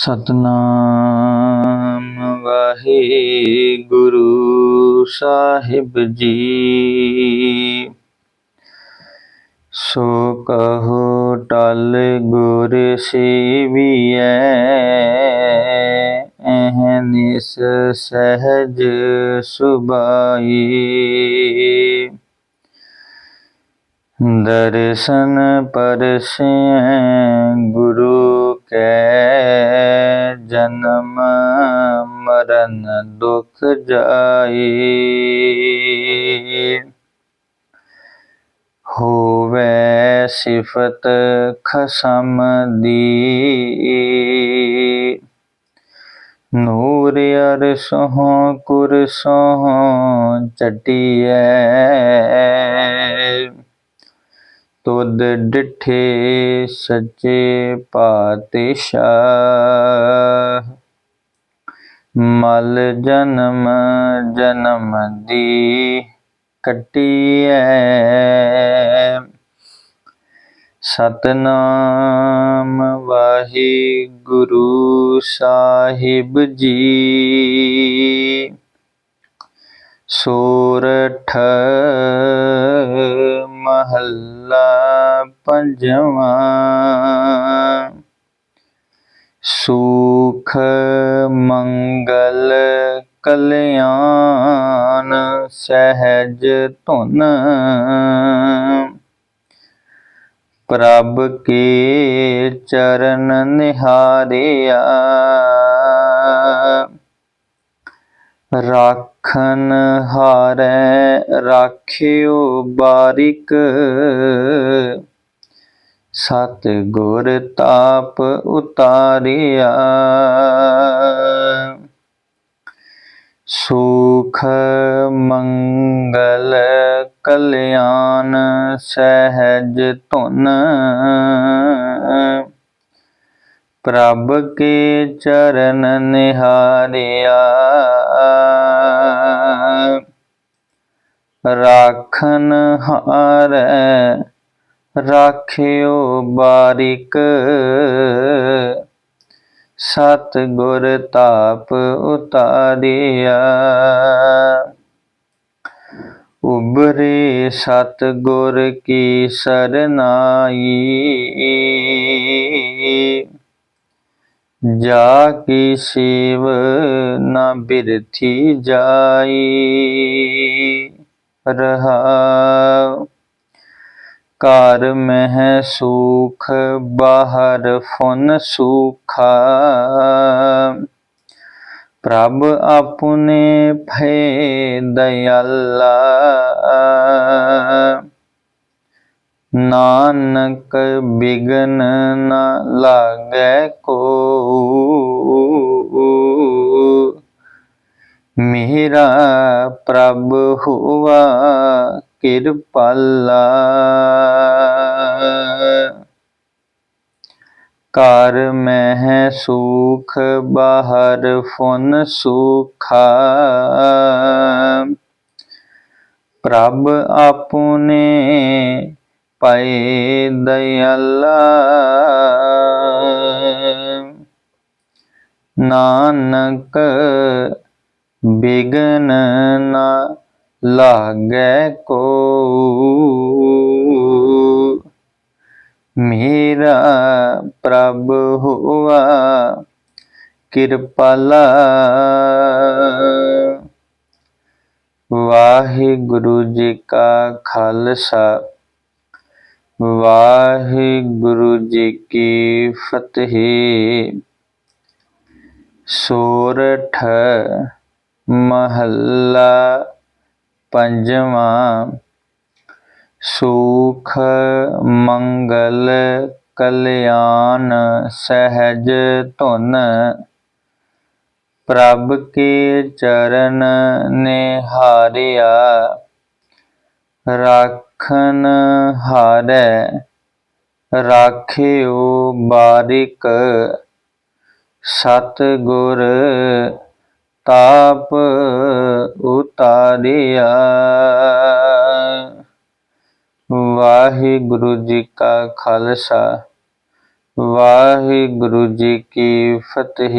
ਸਤਨਾਮ ਵਾਹਿਗੁਰੂ ਸਾਹਿਬ ਜੀ। ਸੋ ਕਹੋ ਟਲ ਗੁਰ ਸੇਵੀਐ ਅਹਨਿਸ ਸਹਜ ਸੁਬਾਈ ਦਰਸ਼ਨ ਪਰਸੈ ਗੁਰੂ ਕੈ ਜਨਮ ਮਰਨ ਦੁਖ ਜਾਈ ਹੋਵੇ ਸਿਫਤ ਖਸਮ ਦੀ। ਨੂਰ ਅਰਸੋਂ ਕੁਰਸੋਂ ਚਟਿਐ। ਤੁਧ ਡਿਠੇ ਸੱਚੇ ਪਾਤਸ਼ਾਹ। ਮਲ ਜਨਮ ਜਨਮ ਦੀ ਕਟਿਐ। ਸਤਨਾਮ ਵਾਹਿਗੁਰੂ ਸਾਹਿਬ ਜੀ। ਸੋਰਠ ਮਹੱਲਾ ਪੰਜਵਾਂ। ਸੁਖ ਮੰਗਲ ਕਲਿਆਣ ਸਹਿਜ ਧੁਨ। ਪ੍ਰਭ ਕੇ ਚਰਨ ਨਿਹਾਰਿਆ। ਰਾਖਨ ਹਾਰੈ ਰਾਖਿਓ ਬਾਰਿਕ। ਸਤ ਗੁਰ ਤਾਪ ਉਤਾਰਿਆ। ਸੁਖ ਮੰਗਲ ਕਲਿਆਣ ਸਹਿਜ ਧੁਨ। ਪ੍ਰਭ ਕੇ ਚਰਨ ਨਿਹਾਰਿਆ। ਰਾਖਨ ਹਾਰੈ ਰਾਖਿਓ ਬਾਰਿਕ। ਸਤ ਗੁਰ ਤਾਪ ਉਤਾਰਿਆ। ਉਬਰੇ ਸਤ ਗੁਰ ਕੀ ਸਰਨਾਈ। ਜਾ ਕੀ ਸੇਵ ਨਾ ਬਿਰਥੀ ਜਾਈ? ਰਹਾ ਘਰ ਮਹਿ ਸੁਖ, ਬਾਹਰ ਫੁਨ ਸੁਖਾ। ਪ੍ਰਭ ਆਪਨੇ ਭੈ ਦਇਆਲਾ। ਨਾਨਕ ਬਿਗਨ ਨ ਲਾਗੈ ਕੋ। ਮੇਰਾ ਪ੍ਰਭ ਹੁਆ, ਕਿਰਪਾਲਾ। ਘਰ ਮਹਿ ਸੁਖ, ਬਾਹਰ ਫੁਨ ਸੁਖਾ। ਪ੍ਰਭ ਆਪਨੇ ਪਏ ਦਇਆਲਾ। ਨਾਨਕ ਬਿਗਨ ਨਾ ਲਾਗੈ ਕੋ। ਮੇਰਾ ਪ੍ਰਭ ਹੁਆ ਕਿਰਪਾਲਾ ਵਾਹਿਗੁਰੂ ਜੀ ਕਾ ਖਾਲਸਾ, ਵਾਹਿਗੁਰੂ ਜੀ ਕੀ ਫਤਿਹ। ਸੋਰਠ ਮਹੱਲਾ ਪੰਜਵਾਂ, ਸੁਖ ਮੰਗਲ ਕਲਿਆਣ ਸਹਿਜ ਧੁਨ, ਪ੍ਰਭ ਕੇ ਚਰਨ ਨਿਹਾਰਿਆ, ਰਾਖਨ ਹਾਰੈ, ਰਾਖਿਓ ਬਾਰਿਕ ਸਤ ਗੁਰ ਤਾਪ ਉਤਾਰਿਆ। ਵਾਹਿਗੁਰੂ ਜੀ ਕਾ ਖਾਲਸਾ ਵਾਹਿਗੁਰੂ ਜੀ ਕੀ ਫਤਿਹ।